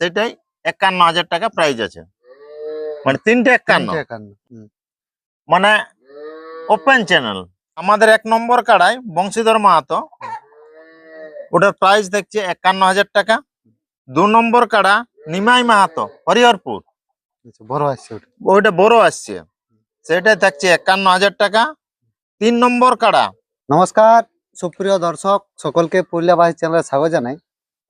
সেটাই একান্ন হাজার টাকা প্রাইজ আছে। মানে তিনটে একান্ন। মানে ওপেন চ্যানেল আমাদের এক নম্বর কাড়াই বংশীধর মাহাতো। ওটার প্রাইস দেখছে একান্ন হাজার টাকা। দু নম্বর কাড়া নিমাই মাহাতো হরিহরপুর। আচ্ছা, বড় আসছে ওইটা বড় আসছে। সেটা থাকছে একান্ন হাজার টাকা। তিন নম্বর কাড়া। নমস্কার সুপ্রিয় দর্শক সকলকে পুরুলিয়া বাইশ চ্যানেলে স্বাগত জানাই।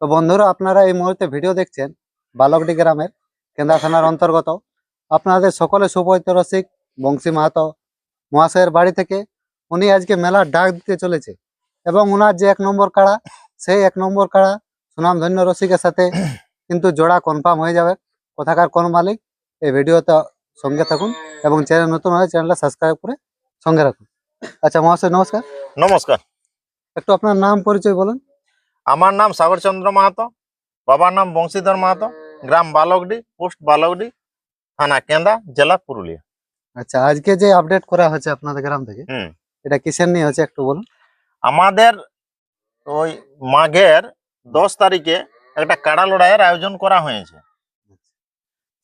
তো বন্ধুরা আপনারা এই মুহূর্তে ভিডিও দেখছেন বালকডি গ্রামের কেন্দ্রা থানার অন্তর্গত। আপনাদের সকলে সুপরিচিত রসিক বংশী মাহাতো মহাশয়ের বাড়ি থেকে উনি আজকে মেলার ডাক দিতে চলেছে এবং ওনার যে এক নম্বর কাড়া সেই এক নম্বর কাড়া সুনামধন্য রসিকের সাথে কিন্তু জোড়া কনফার্ম হয়ে যাবে। কোথাকার কোন মালিক এই ভিডিওতে সঙ্গে থাকুন এবং চ্যানেল নতুন হলে চ্যানেলটা সাবস্ক্রাইব করে সঙ্গে রাখুন। আচ্ছা মহাশয় নমস্কার। নমস্কার। একটু আপনার নাম পরিচয় বলুন। আমার নাম সাগর চন্দ্র মাহাতো বাবার নাম বংশীধর মাহাতো গ্রাম বালকডি পোস্ট বালকডি থানা কেন্দা জেলা পুরুলিয়া। আচ্ছা আজকে যে আপডেট করা হয়েছে আপনাদের গ্রাম থেকে এটা কিসের নিয়ে হচ্ছে একটু বলুন? আমাদের ওই মাঘের দশ তারিখে একটা কাড়া লড়াইয়ের আয়োজন করা হয়েছে।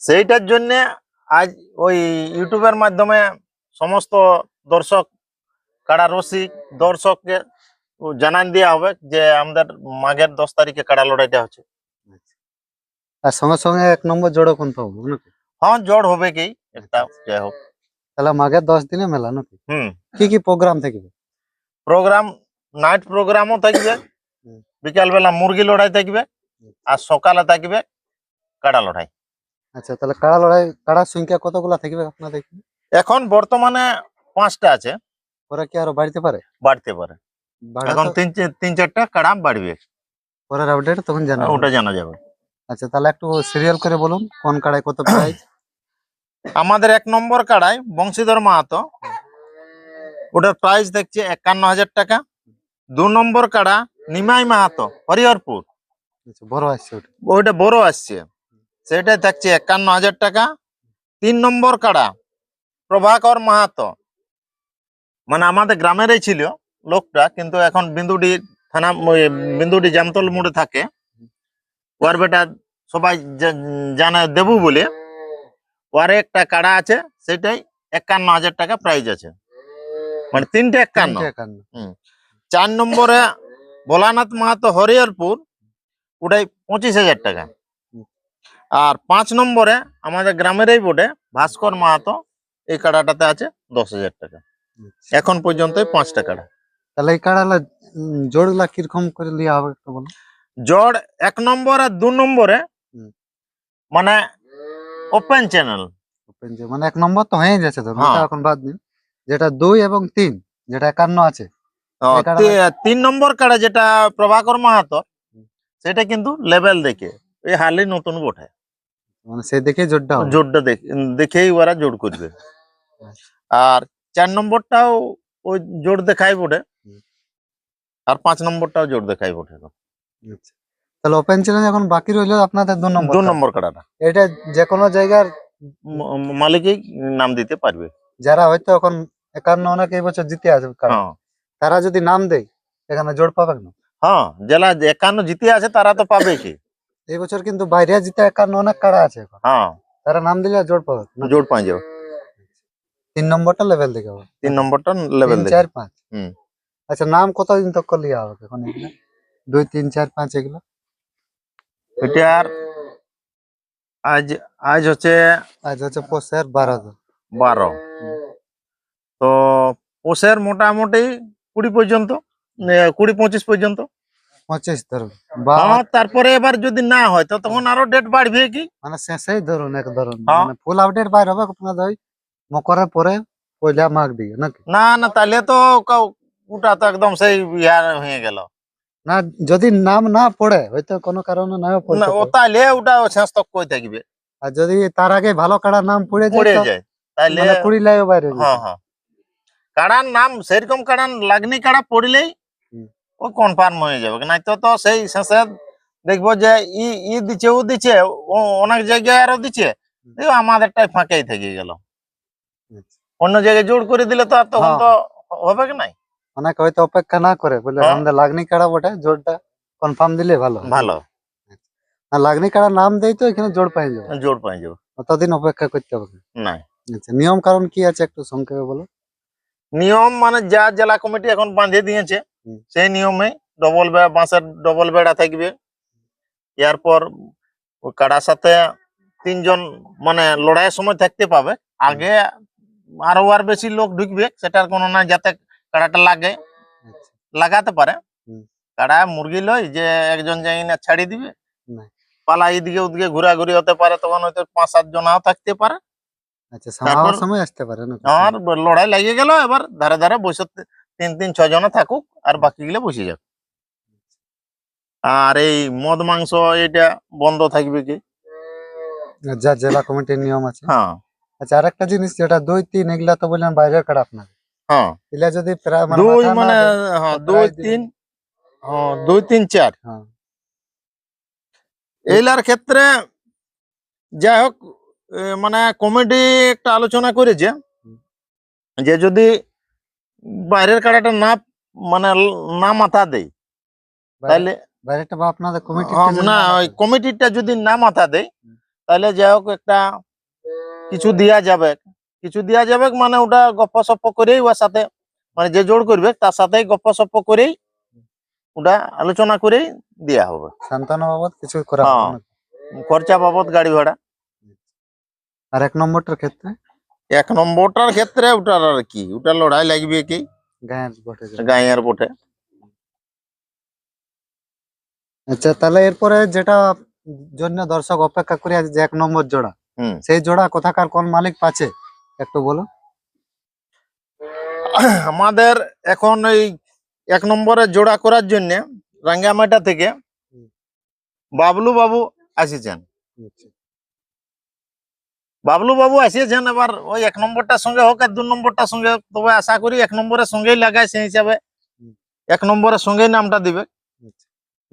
সেইটার জন্যে আজ ওই ইউটিউবের মাধ্যমে সমস্ত দর্শক কাড়া রসিক দর্শককে জানান দেওয়া হবে যে আমাদের মাঘের দশ তারিখে কাড়া লড়াইটা হচ্ছে। আর সঙ্গে সঙ্গে এক নম্বর জোড়ো কনফার্ম হবে নাকি? হ্যাঁ জড় হবে কি? একটা যাই হোক। তাহলে মাঘের দশ দিনে মেলা নাকি? হুম। কি কি প্রোগ্রাম থাকবে? প্রোগ্রাম নাইট প্রোগ্রামও থাকবে। বিকালবেলা মুরগি লড়াই থাকবে আর সকালে থাকবে কাড়া লড়াই। আচ্ছা তাহলে কাড়া লড়াই কাড়ার সংখ্যা কতগুলা থাকবে আপনার দেখবেন এখন বর্তমানে পাঁচটা আছে। পরে কি আরও বাড়তে পারে? বাড়তে পারে। এখন তিন তিন চারটা কাড়া বাড়বে। পরের আপডেট তখন জানা ওটা জানা যাবে। আচ্ছা তাহলে একটু সিরিয়াল করে বলুন কোন কাড়ায় কত প্রাইস আমাদের এক নম্বর কাড়াই বংশীধর মাহাতো। ওটার প্রাইস দেখছে একান্ন হাজার টাকা। দু নম্বর কাড়া নিমাই মাহাতো হরিহরপুর। আচ্ছা বড় আসছে ওইটা বড় আসছে। সেটাই থাকছে একান্ন হাজার টাকা। তিন নম্বর কাড়া প্রভাকর মাহাতো। মানে আমাদের গ্রামেরই ছিল। লোকটা কিন্তু এখন বিন্দুডি থানা ওই বিন্দুডি জামতল মোড়ে থাকে। ওর বেটা সবাই জানে দেবু বলে। ওর একটা কাড়া আছে সেটাই একান্ন হাজার টাকা প্রাইজ আছে। মানে তিনটে একান্ন। চার নম্বরে ভোলানাথ মাহাতো হরিহরপুর ওটাই পঁচিশ হাজার টাকা। আর পাঁচ নম্বরে আমাদের গ্রামেরই বোর্ডে ভাস্কর মাহাতো এই কাড়াটাতে আছে দশ হাজার টাকা। এখন পর্যন্ত পাঁচটা কাড়া। তাহলে এই কাড়ালা জোড়গুলা কীরকম করে লিয়া হবে একটু বলুন জড় এক নম্বর আর দু নম্বরে মানে ওপেন চ্যানেল যে মানে এক নম্বর তো হয়ে যাচ্ছে ধরুন হ্যাঁ। এখন বাদ দিন। যেটা দুই এবং তিন যেটা একান্ন আছে। তিন নম্বর কাড়া যেটা প্রভাকর মাহাতো সেটা কিন্তু লেভেল দেখে এই হালি নতুন বটে। মানে সে দেখে জোরটা জোরটা দেখ- দেখেই ওরা জোর করবে। আর চার নম্বরটাও ওই জোর দেখাই বটে। আর পাঁচ নম্বরটাও জোর দেখাই বটে আচ্ছা। তাহলে ওপেন চ্যালেঞ্জ এখন বাকি রইল আপনাদের দু নম্বর দু নম্বর কাড়াটা এটা যে কোনো জায়গার মালিকই নাম দিতে পারবে। যারা হয়তো এখন একান্ন অনেক এই বছর জিতে আছে কাড়া, হ্যাঁ। তারা যদি নাম দেয় এখানে জোর পাবে না। হ্যাঁ জেলা একান্ন জিতে আছে তারা তো পাবে কি? এই বছর কিন্তু বাইরে জিতে একান্ন অনেক কাড়া আছে হ্যাঁ। তারা নাম দিলে জোর পাবে। জোর পাই যাবে। তিন নম্বরটা লেভেল দেখে তিন নম্বরটা লেভেল চার পাঁচ। হুম। আচ্ছা নাম কতদিন তক লিয়া হবে এখন এগুলা? দুই তিন চার পাঁচ এগুলো? আর আজ আজ হচ্ছে আজ হচ্ছে পোষের বারো বারো। তো পোষের মোটামুটি কুড়ি পর্যন্ত কুড়ি পঁচিশ পর্যন্ত। পঁচিশ ধরুন। হ্যাঁ তারপরে এবার যদি না হয় তো তখন আরও ডেট বাড়বে কি? মানে শেষেই ধরুন এক ধরুন। ফুল আপডেট বাইর হবে আপনাদের মকরের পরে পয়লা মাঘ দিয়ে নাকি? না না তাহলে তো ওটা তো একদম সেই ইয়ার হয়ে গেল। না যদি নাম না পড়ে হয়তো কোনো কারণে না না পড়তে ও তাহলে ওটা শেষ তক কই থাকবে? আর যদি তার আগে ভালো কাড়ার নাম পড়ে যায় পড়ে যায় তাহলে মানে কুড়ি লাইও বাইরে হ্যাঁ হ্যাঁ। কাড়ার নাম সেরকম কাড়ার লাগনি কাড়া পড়লেই ও কনফার্ম হয়ে যাবে। নাই তো তো সেই শেষে দেখব যে ই ই দিচ্ছে ও দিচ্ছে ও অনেক জায়গায় আরও দিচ্ছে আমাদেরটাই ফাঁকাই থেকে গেল। আচ্ছা। অন্য জায়গায় জোর করে দিলে তো আর তখন হ্যাঁ। তো হবে কি নাই? অনেকে হয়তো অপেক্ষা না করে বলে হ্যাঁ। আমাদের লাগনি কাড়া বটে জোরটা কনফার্ম দিলে ভালো ভালো। আর লাগনি কাড়া নাম দেয় তো এখানে জোর পাই যাবে। জোর পাই যাবে। অতদিন অপেক্ষা করতে হবে। না আচ্ছা নিয়ম কারণ কি আছে একটু সংক্ষেপে বলো? নিয়ম মানে যা জেলা কমিটি এখন বাঁধে দিয়েছে সেই নিয়মে ডবল বেড়া বাঁশের ডবল বেড়া থাকবে। এরপর কাড়ার সাথে তিনজন মানে লড়াইয়ের সময় থাকতে পাবে। আগে আরও আর বেশি লোক ঢুকবে সেটার কোনো না যাতে কাড়াটা লাগে। আচ্ছা। লাগাতে পারে। কাড়া মুরগি লয় যে একজন যাই না ছাড়ি দিবে। পালা এদিকে ওদিকে ঘোরাঘুরি হতে পারে তখন হয়তো পাঁচ সাত জনাও থাকতে পারে। আচ্ছা সময় আসতে পারে না আর লড়াই লাগিয়ে গেল এবার ধারে ধারে বসে তিন তিন ছয় জনে থাকুক আর বাকি গুলো বসে যাক আর এই মদ মাংস এটা বন্ধ থাকবে কি? যা জেলা কমিটির নিয়ম আছে। হ্যাঁ। আচ্ছা আরেকটা জিনিস যেটা দুই তিন এগুলা তো বললেন বাইরের কাড়া আপনার হ্যাঁ। এগুলা যদি মানে দুই মানে হ্যাঁ দুই তিন হ্যাঁ দুই তিন চার। হ্যাঁ। এইলার ক্ষেত্রে যাই হোক মানে কমিটি একটা আলোচনা করেছে যে যদি বাইরের কাড়াটা না মানে না মাথা দেয় তাহলে বাইরেটা বা আপনাদের কমিটি হ্যাঁ, না ওই কমিটিটা যদি না মাথা দেয় তাহলে যাই হোক একটা কিছু দেয়া যাবে। কিছু দেয়া যাবে মানে ওটা গপ্প সপ্প করেই ওর সাথে মানে যে জোর করবে তার সাথেই গপ্প সপ্প করেই ওটা আলোচনা করেই দেয়া হবে। সান্তানা বাবদ কিছু করা হ্যাঁ। খরচা বাবদ গাড়ি ভাড়া। আর এক নম্বরটার ক্ষেত্রে? এক নম্বরটার ক্ষেত্রে ওটার আর কি ওটা লড়াই লাগবে কি? গায়ের বটে। গাঁয়ের বটে। আচ্ছা তাহলে এরপরে যেটা জন্য দর্শক অপেক্ষা করে আছে যে এক নম্বর জোড়া সেই জোড়া কোথাকার কোন মালিক পাচ্ছে? একটু বলো। আমাদের এখন এই এক নম্বরে জোড়া করার জন্য রাঙ্গামাটা থেকে বাবলু বাবু আসিছেন। বাবলু বাবু আসিয়েছেন এবার ওই এক নম্বরটার সঙ্গে হোক আর দু নম্বরটার সঙ্গে হোক, তবে আশা করি এক নম্বরের সঙ্গেই লাগায় সেই হিসাবে এক নম্বরের সঙ্গেই নামটা দিবে।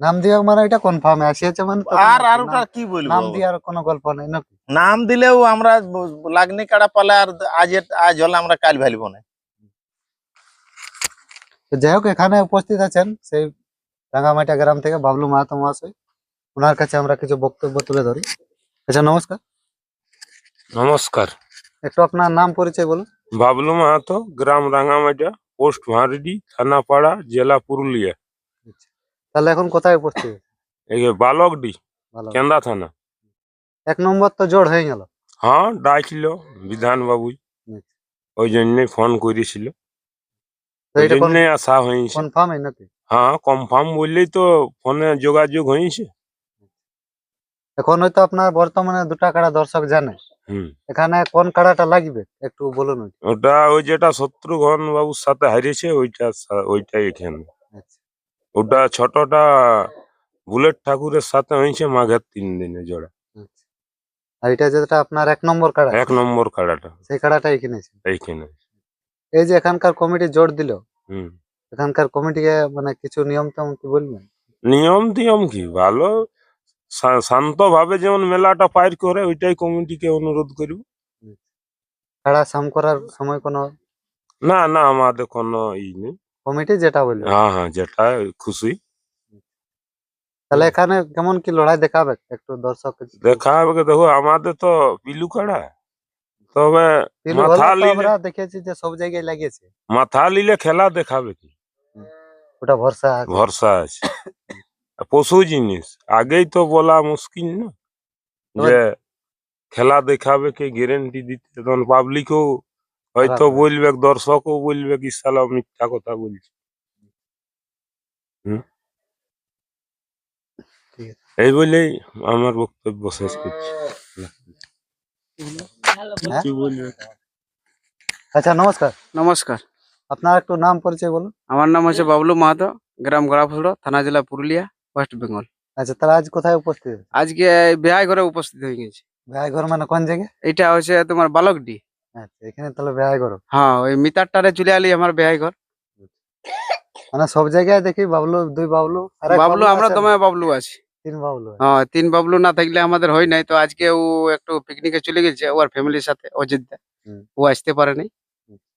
নাম দিয়ে মানে এটা কনফার্ম আসিয়েছে মানে আর আর ওটা কি বলব? নাম দিয়ে আর কোনো গল্প নেই নাকি? নাম দিলেও আমরা লাগনি কাড়া পালে আর আজ আজ হলে আমরা কাল ভালিব না। তো যাই হোক এখানে উপস্থিত আছেন সেই রাঙ্গামাটিয়া গ্রাম থেকে বাবলু মাহাতো মহাশয়। ওনার কাছে আমরা কিছু বক্তব্য তুলে ধরি। আচ্ছা নমস্কার। নমস্কার। একটু আপনার নাম পরিচয় বলুন। বাবলু মাহাতো গ্রাম রাঙামাটিয়া পোস্ট ভাঁড়ি থানাপাড়া জেলা পুরুলিয়া। তাহলে এখন কোথায় উপস্থিত? এই বালকডি। কেন্দা থানা। এক নম্বর তো জোর হয়ে গেল। হ্যাঁ ডাকছিল বিধান বাবু আচ্ছা। ওই জন্যই ফোন করেছিল। ওই জন্যই আসা হয়েছে। কনফার্ম নাকি? হ্যাঁ কনফার্ম বললেই তো ফোনে যোগাযোগ হয়েছে। এখন হয়তো আপনার বর্তমানে দুটা কাড়া দর্শক জানে। হুম। এখানে কোন কাড়াটা লাগবে? একটু বলুন ওটা ওই যেটা শত্রুঘ্ন বাবুর সাথে হারিয়েছে ওইটা ওইটাই এখানে। আচ্ছা। ওটা ছোটটা বুলেট ঠাকুরের সাথে হয়েছে মাঘের তিন দিনে জোড়া। আচ্ছা আর এটা যেটা আপনার এক নম্বর কাড়া। এক নম্বর কাড়াটা। সেই কাড়াটাই কিনেছে। এইখানে। এই যে এখানকার কমিটি জোর দিল হুম। এখানকার কমিটিকে মানে কিছু নিয়ম তেমন কি বলবেন? নিয়ম টিয়ম কি? ভালো। শান্ত ভাবে যেমন মেলাটা পার করে ওইটাই কমিটিকে অনুরোধ করব কাড়া সাম করার সময় কোনো না না আমাদের কোনো ই নেই। কমিটি যেটা বলবে হ্যাঁ হ্যাঁ যেটা খুশি। তাহলে এখানে কেমন কি লড়াই দেখাবে একটু দর্শক? দেখা হবে দেখো আমাদের তো পিলু কাড়া তবে মাথা আমরা দেখেছি যে সব জায়গায় লাগিয়েছে। মাথা লিলে খেলা দেখাবে কি? ওটা ভরসা আছে। ভরসা আছে। পশু জিনিস আগেই তো বলা মুশকিল না যে খেলা দেখাবে কে গ্যারেন্টি দিতে। তখন পাবলিকও হয়তো। বলবে দর্শকও বলবে কি সালা মিথ্যা কথা বলছে। হুম। এই বলেই আমার বক্তব্য শেষ করছি। হ্যাঁ? আচ্ছা নমস্কার। নমস্কার। আপনার একটু নাম পরিচয় বলুন। আমার নাম হচ্ছে বাবলু মাহাতো গ্রাম গড়াফুড়ো থানা জেলা পুরুলিয়া ওয়েস্ট বেঙ্গল আচ্ছা তাহলে আজ কোথায় উপস্থিত আজকে বেহাই ঘরে উপস্থিত হয়ে গেছি। বেহাই ঘর মানে কোন জায়গায়? এটা হচ্ছে তোমার বালকডি। আচ্ছা এখানে তাহলে বেহাই ঘর হ্যাঁ ওই মিটারটারে চলে আলি আমার বেহাই ঘর মানে সব জায়গায় দেখি বাবলু দুই বাবলু আর বাবলু আমরা তোমায় বাবলু আছে। হ্যাঁ। তিন বাবলু না থাকলে আমাদের হয় নাই। তো আজকে ও একটু পিকনিকে চলে গেছে ওর ফ্যামিলির সাথে অযোধ্যা ও আসতে পারেনি।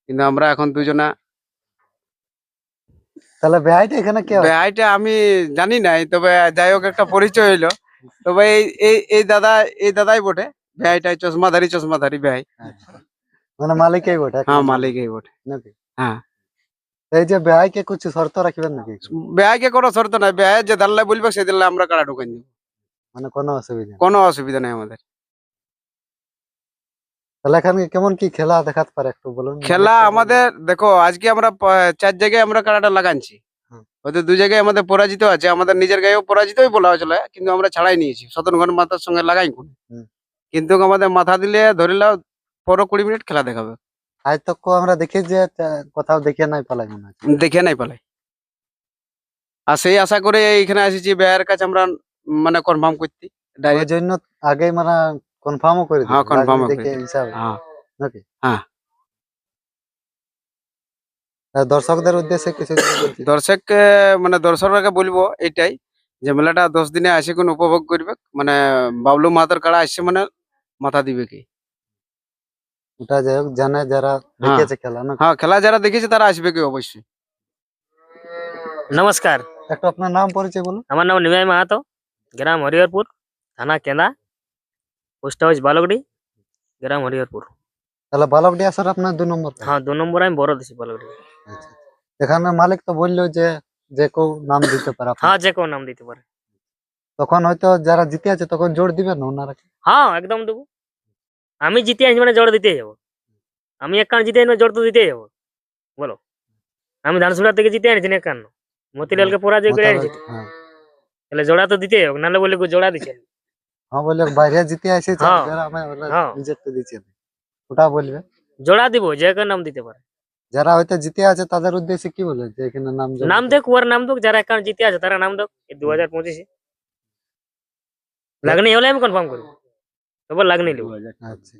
কিন্তু আমরা এখন দুজনা তাহলে বেহাইটা এখানে কে বেহাইটা আমি জানি নাই তবে যাই হোক একটা পরিচয় হইল। তবে এই এই এই দাদা এই দাদাই বটে। ভাইটাই চশমাধারী চশমাধারী ভাই মানে মালিকই বটে হ্যাঁ নম্বর, মালিক বটে। হ্যাঁ। এই যে বেহাইকে কিছু শর্ত রাখবেন নাকি? ব্যাগে কোনো শর্ত নাই। ব্যাগ যে দাল্লাই বলবে সেই দিল্লা আমরা কাড়া ঢুকাই দেবো মানে কোনো অসুবিধা কোনো অসুবিধা নেই আমাদের। তাহলে এখানে কেমন কি খেলা দেখাতে পারে একটু বলুন? খেলা আমাদের দেখো আজকে আমরা চার জায়গায় আমরা কাড়াটা লাগাচ্ছি হুম। ওদের দু জায়গায় আমাদের পরাজিত আছে আমাদের নিজের গায়েও পরাজিতই বলা হয়েছিল কিন্তু আমরা ছাড়াই নিয়েছি। সতন ঘন মাথার সঙ্গে লাগাই কিন্তু আমাদের মাথা দিলে ধরে লাও পনেরো কুড়ি মিনিট খেলা দেখাবে। তক আমরা দেখি যে কোথাও দেখে নাই পালাই মনে হয়। দেখে নাই পালাই। আর সেই আশা করে এইখানে এসেছি ব্যয়ের কাছে আমরা মানে কনফার্ম করতে ওই ডাইরেক্ট জন্য আগে মানে কনফার্মও করে হ্যাঁ, দেখে করে হিসাবে হ্যাঁ। নাকি? হ্যাঁ। দর্শকদের উদ্দেশ্যে কিছু দর্শককে মানে দর্শককে বলব এইটাই যে মেলাটা দশ দিনে আসে কোন উপভোগ করবে। মানে বাবলু মাতার কাড়া আসছে মানে মাথা দিবে কি? ওটা যাই হোক জানে যারা দেখেছে খেলা না? হ্যাঁ খেলা যারা দেখেছে তারা আসবে কি অবশ্যই? নমস্কার। একটু আপনার নাম পরিচয় বলুন। আমার নাম নিমাই মাহাতো গ্রাম হরিহরপুর থানা কেন্দা পোস্ট হাউস বালকডি গ্রাম হরিহরপুর। তাহলে বালকডি আসার আপনার দু নম্বর হ্যাঁ দু নম্বর আমি বড় দিছি বালকডি। আচ্ছা। এখানে মালিক তো বলল যে যে কেউ নাম দিতে পারে। হ্যাঁ যে কেউ নাম দিতে পারে। তখন হয়তো যারা জিতে আছে তখন জোর দিবেন না ওনারা? হ্যাঁ একদম দেবো। আমি জিতে আসি মানে জোর দিতেই যাব। আমি এক জিতে আনি মানে জোর তো দিতেই যাব। বলো। আমি ধানসুড়া থেকে জিতে আনিছি না এক মতিলালকে পরাজয় করে আনিছি। হ্যাঁ। তাহলে জোড়া তো দিতেই হোক নাহলে বলে জোড়া দিচ্ছে হ্যাঁ বলে বাইরে জিতে আসে হ্যাঁ। আমি ওরা হ্যাঁ। রিজেক্ট দিচ্ছে ওটা বলবে। জোড়া দিব যে কোনো নাম দিতে পারে। যারা হয়তো জিতে আছে তাদের উদ্দেশ্যে কি বলে যে এখানে নাম নাম দেখ ওর নাম দেখ যারা একাউন্ট জিতে আছে তারা নাম দেখ। দু হাজার পঁচিশে। লাগনি হলে আমি কনফার্ম করব তবে লাগনি লিব। আচ্ছা।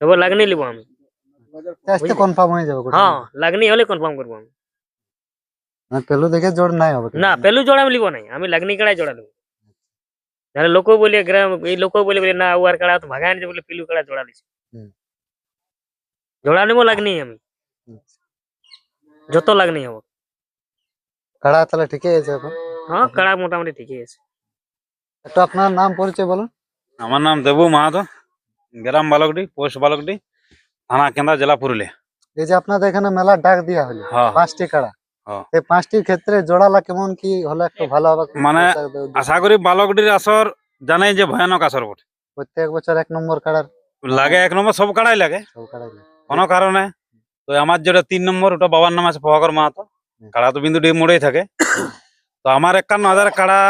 তবে লাগনি লিব আমি। আজকে কনফার্ম হয়ে যাবে। হ্যাঁ লাগনি হলে কনফার্ম করব আমি। মানে পেলু দেখে জোর নাই হবে না পেলু জোড়া আমি লিব নাই। আমি লাগনি কাড়াই জোড়া লিব তাহলে লোক বলে গ্রাম এই লোক বলে বলে না ওয়ার কাড়া তো ভাগাই আনছে বলে পিলু কাড়া জোড়া হুম। জোড়া নিবো লাগনি আমি। আচ্ছা। যত লাগনি হব। কাড়া তাহলে ঠিকই আছে এখন। হ্যাঁ কাড়া মোটামুটি ঠিকই আছে। একটু আপনার নাম পরিচয় বলুন। আমার নাম দেবু মাহাতো গ্রাম বালকডি পোস্ট বালকডি থানা কেন্দ্রা জেলা পুরুলিয়া। এই যে আপনাদের এখানে মেলা ডাক দেওয়া হলো হ্যাঁ পাঁচটি কাড়া। হ্যাঁ। এই পাঁচটির ক্ষেত্রে জোড়ালা কেমন কি হলে একটু ভালো হবে? মানে আশা করি বালকডির আসর জানাই যে ভয়ানক আসর বটে। প্রত্যেক বছর এক নম্বর কাড়ার? লাগে এক নম্বর সব কাড়াই লাগে। সব কাড়াই লাগে। কোনো কারণে। তো আমার যেটা তিন নম্বর ওটা বাবার নাম আছে প্রভাকর মাহাতো। কাড়া তো বিন্দুটি মোড়েই থাকে। তো আমার একান্ন হাজার কাড়া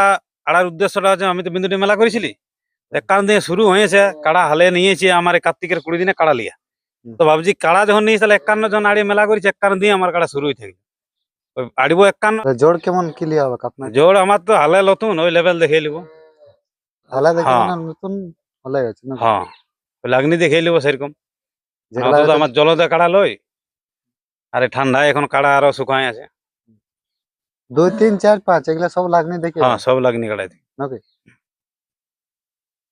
কাড়ার উদ্দেশ্যটা আছে আমি তো বিন্দুটি মেলা করেছিলি। একান্ন দিয়ে শুরু হয়েছে কাড়া হালে নিয়েছি আমার কার্তিকের কুড়ি দিনে কাড়া লিয়া। তো ভাবছি কাড়া যখন নিয়েছি তাহলে একান্ন জন আড়িয়ে মেলা করেছি একান্ন দিয়ে আমার কাড়া শুরুই থাকে আড়িব একান্ন জোর কেমন কি লিয়া হবে আপনার? জোর আমার তো হালে নতুন ওই লেভেল দেখে নিব ভালো দেখে হ্যাঁ। মানে নতুন হলে গেছে না? হ্যাঁ। লাগনি দেখে নিব সেরকম। আমার জলদে কাড়া লই আর ঠান্ডায় এখন কাড়া আরও শুকাই আছে। দুই তিন চার পাঁচ এগুলা সব লাগনি দেখে? হ্যাঁ সব লাগনি কাড়াই নাকি?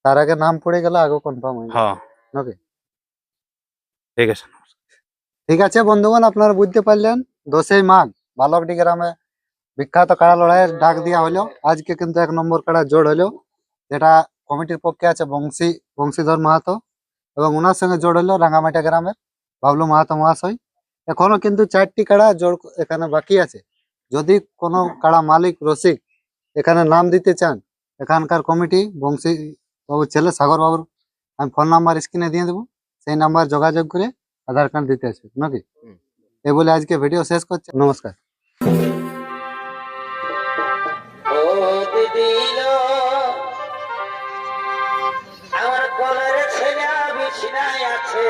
তার আগে নাম পড়ে গেল আগে কনফার্ম হয়ে। হ্যাঁ। নাকি ঠিক আছে। ঠিক আছে বন্ধুগণ আপনারা বুঝতে পারলেন দোষেই মাঘ বালকডি গ্রামে বিখ্যাত কাড়া লড়াইয়ের ডাক দেওয়া হলো। আজকে কিন্তু এক নম্বর কাড়া জোড় হলো যেটা কমিটির পক্ষে আছে বংশী বংশীধর মাহাতো এবং ওনার সঙ্গে জোড় হলো রাঙ্গামাটিয়া গ্রামের বাবলু মাহাতো মহাশয়। এখনও কিন্তু চারটি কাড়া জোড় এখানে বাকি আছে। যদি কোনো কাড়া মালিক রসিক এখানে নাম দিতে চান এখানকার কমিটি বংশী বাবুর ছেলে সাগর বাবুর। আমি ফোন নাম্বার স্ক্রিনে দিয়ে দেবো। সেই নাম্বার যোগাযোগ করে আধার কার্ড দিতে আসবে নাকি? এই বলে আজকে ভিডিও শেষ করছে। নমস্কার। আমার কলের ছেলে বিছনায় আছে।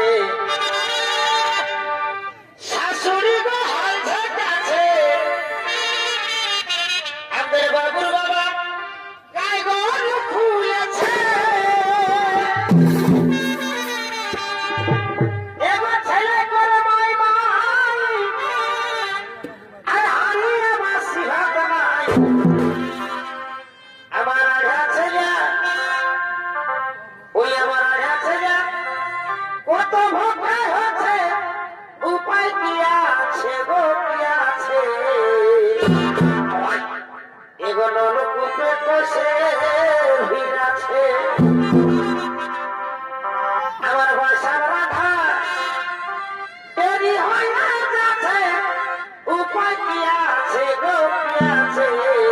আছে